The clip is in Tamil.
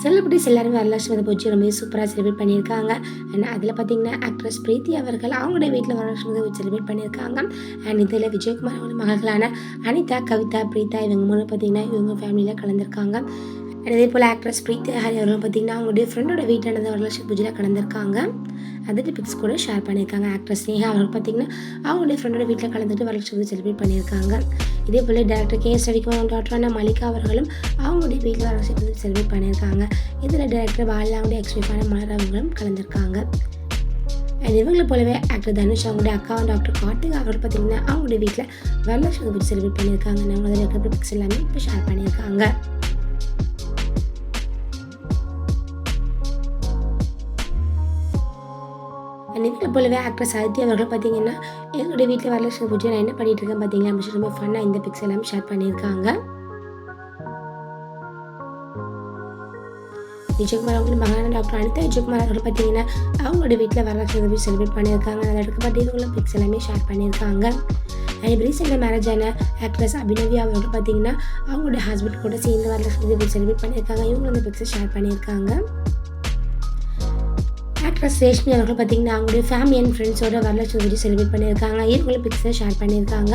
செலிபிரிட்டிஸ் எல்லாருமே வரலட்சுமி பூஜை ரொம்ப சூப்பராக செலிப்ரேட் பண்ணியிருக்காங்க. அண்ட் அதில் பார்த்தீங்கன்னா ஆக்ட்ரஸ் பிரீத்தி அவர்கள் அவங்களுடைய வீட்டில் வரலட்சுமி பூஜை செலிப்ரேட் பண்ணியிருக்காங்க. அண்ட் இதில் விஜயகுமார் அவங்க மகளான அனிதா கவிதா பிரீதா இவங்க மூணு பார்த்தீங்கன்னா இவங்க ஃபேமிலியில் கலந்துருக்காங்க. அதே இதே போல் ஆக்ட்ரஸ் பிரீத்தி ஹரி அவர்களும் பார்த்தீங்கன்னா அவங்களுடைய ஃப்ரெண்டோட வீட்டில் நடந்த வரலட்சுமி பூஜையில் கலந்துருக்காங்க. அதோட டிபிக்ஸ் கூட ஷேர் பண்ணியிருக்காங்க ஆக்ட்ரஸ் ஸ்னேகா அவர்கள் பார்த்தீங்கன்னா அவங்களுடைய ஃப்ரெண்டோட வீட்டில் கலந்துட்டு வரலட்சம் பூஜை செலிப்ரேட் பண்ணியிருக்காங்க. இதே போல் டேரக்டர் கே எஸ் ரவிக்குமார் டாக்டரான மல்லிகா அவர்களும் அவங்களுடைய வீட்டில் வரலட்சம் பூஜை செலிப்ரேட் பண்ணியிருக்காங்க. இதில் டேரக்டர் பாலாவுடைய எக்ஸ்பீஃபான மலர் அவர்களும் கலந்துருக்காங்க. அண்ட் இவங்களை போலவே ஆக்டர் தனுஷ் அவங்களுடைய அக்காவும் டாக்டர் கார்த்திக் அவர்கள் பார்த்தீங்கன்னா அவங்களுடைய வீட்டில் வரலட்சம் பூஜை செலிப்ரேட் பண்ணியிருக்காங்க. அவங்களோட இருக்கிற பிக்ஸ் எல்லாமே இப்போ ஷேர் பண்ணியிருக்காங்க. அண்ட் போலவே ஆக்ட்ரஸ் அதித்தி அவர்கள் பார்த்தீங்கன்னா எங்களுடைய வீட்டில் வரலட்சுமி பூஜை. நான் என்ன பண்ணிட்டு இருக்கேன் பார்த்தீங்கன்னா அப்படின்னு சொல்லி ரொம்ப ஃபன்னாக இந்த பிக்ஸ் எல்லாம் ஷேர் பண்ணியிருக்காங்க. விஜயகுமார் அவங்க மகான டாக்டர் அனிதா விஜயகுமார் அவர்கள் பார்த்தீங்கன்னா அவங்களோட வீட்டில் வரலட்சுமி பூஜை செலிப்ரேட் பண்ணியிருக்காங்க. அதை எடுக்கப்பட்டு இவங்கள பிக்ஸ் எல்லாமே ஷேர் பண்ணியிருக்காங்க. அண்ட் ரீசெண்டாக மேரேஜ் ஆன ஆக்ட்ரஸ் அபிநவி அவர்கள் பார்த்தீங்கன்னா அவங்களோட ஹஸ்பண்ட் கூட சேர்ந்து வரலட்சுமி பூஜை செலிப்ரேட் பண்ணியிருக்காங்க. இவங்க அந்த பிக்ஸை ஷேர் பண்ணியிருக்காங்க. ஆக்ட்ரஸ் ரேஷ்மி அவர்கள் பார்த்தீங்கன்னா அவங்களுடைய ஃபேமிலி அண்ட் ஃப்ரெண்ட்ஸோட வரலாற்று பூஜை செலிப்ரேட் பண்ணியிருக்காங்க. இவங்களும் பிக்சர் ஷேர் பண்ணியிருக்காங்க.